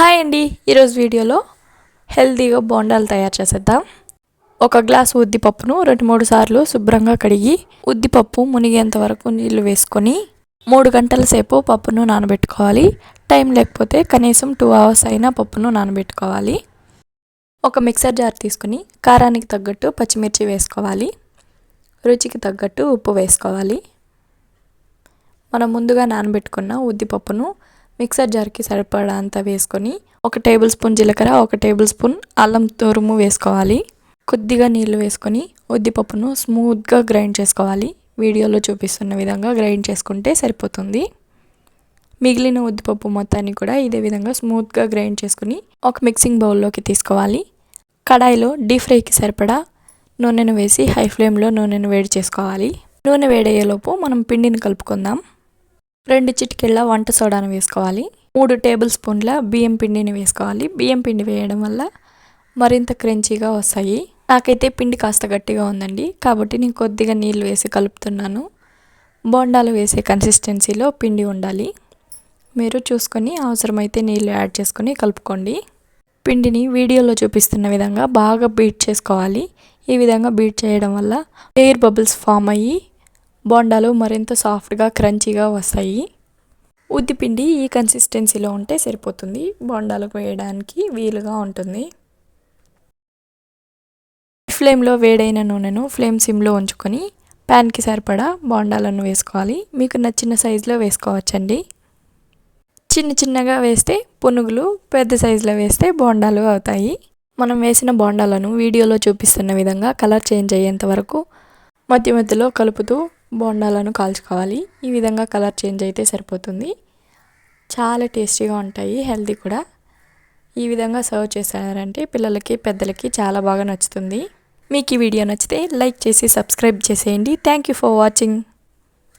Hi అండి. ఈరోజు వీడియోలో హెల్తీగా బోండాలు తయారు చేసేద్దాం. ఒక గ్లాస్ ఉద్దిపప్పును రెండు మూడు సార్లు శుభ్రంగా కడిగి ఉద్దిపప్పు మునిగేంత వరకు నీళ్ళు వేసుకొని మూడు గంటల సేపు పప్పును నానబెట్టుకోవాలి. టైం లేకపోతే కనీసం టూ అవర్స్ అయినా పప్పును నానబెట్టుకోవాలి. ఒక మిక్సర్ జార్ తీసుకుని కారానికి తగ్గట్టు పచ్చిమిర్చి వేసుకోవాలి. రుచికి తగ్గట్టు ఉప్పు వేసుకోవాలి. మనం ముందుగా నానబెట్టుకున్న ఉద్దిపప్పును మిక్సర్ జార్కి సరిపడా అంత వేసుకొని ఒక టేబుల్ స్పూన్ జీలకర్ర ఒక టేబుల్ స్పూన్ అల్లం తురుము వేసుకోవాలి. కొద్దిగా నీళ్ళు వేసుకొని ఉద్దిపప్పును స్మూత్గా గ్రైండ్ చేసుకోవాలి. వీడియోలో చూపిస్తున్న విధంగా గ్రైండ్ చేసుకుంటే సరిపోతుంది. మిగిలిన ఉద్దిపప్పు మొత్తాన్ని కూడా ఇదే విధంగా స్మూత్గా గ్రైండ్ చేసుకుని ఒక మిక్సింగ్ బౌల్లోకి తీసుకోవాలి. కడాయిలో డీప్ ఫ్రైకి సరిపడా నూనెను వేసి హై ఫ్లేమ్లో నూనెను వేడి చేసుకోవాలి. నూనె వేడయ్యేలోపు మనం పిండిని కలుపుకుందాం. రెండు చిటికెళ్ళ వంట సోడాను వేసుకోవాలి. మూడు టేబుల్ స్పూన్ల బియ్యం పిండిని వేసుకోవాలి. బియ్యం పిండి వేయడం వల్ల మరింత క్రంచీగా వస్తాయి. నాకైతే పిండి కాస్త గట్టిగా ఉందండి. కాబట్టి నేను కొద్దిగా నీళ్ళు వేసి కలుపుతున్నాను. బోండాలు వేసే కన్సిస్టెన్సీలో పిండి ఉండాలి. మీరు చూసుకొని అవసరమైతే నీళ్ళు యాడ్ చేసుకొని కలుపుకోండి. పిండిని వీడియోలో చూపిస్తున్న విధంగా బాగా బీట్ చేసుకోవాలి. ఈ విధంగా బీట్ చేయడం వల్ల ఎయిర్ బబుల్స్ ఫామ్ అయ్యి బోండాలు మరింత సాఫ్ట్గా క్రంచీగా వస్తాయి. ఉద్దిపిండి ఈ కన్సిస్టెన్సీలో ఉంటే సరిపోతుంది. బోండాలకు వేయడానికి వీలుగా ఉంటుంది. ఫ్లేమ్లో వేడైన నూనెను ఫ్లేమ్ సిమ్లో ఉంచుకొని ప్యాన్కి సరిపడా బోండాలను వేసుకోవాలి. మీకు నచ్చిన సైజులో వేసుకోవచ్చండి. చిన్న చిన్నగా వేస్తే పునుగులు పెద్ద సైజులో వేస్తే బోండాలు అవుతాయి. మనం వేసిన బోండాలను వీడియోలో చూపిస్తున్న విధంగా కలర్ చేంజ్ అయ్యేంత వరకు మధ్య మధ్యలో కలుపుతూ బోండాలను కాల్చుకోవాలి. ఈ విధంగా కలర్ చేంజ్ అయితే సరిపోతుంది. చాలా టేస్టీగా ఉంటాయి. హెల్తీ కూడా. ఈ విధంగా సర్వ్ చేశారంటే పిల్లలకి పెద్దలకి చాలా బాగా నచ్చుతుంది. మీకు ఈ వీడియో నచ్చితే లైక్ చేసి సబ్స్క్రైబ్ చేసేయండి. Thank you for watching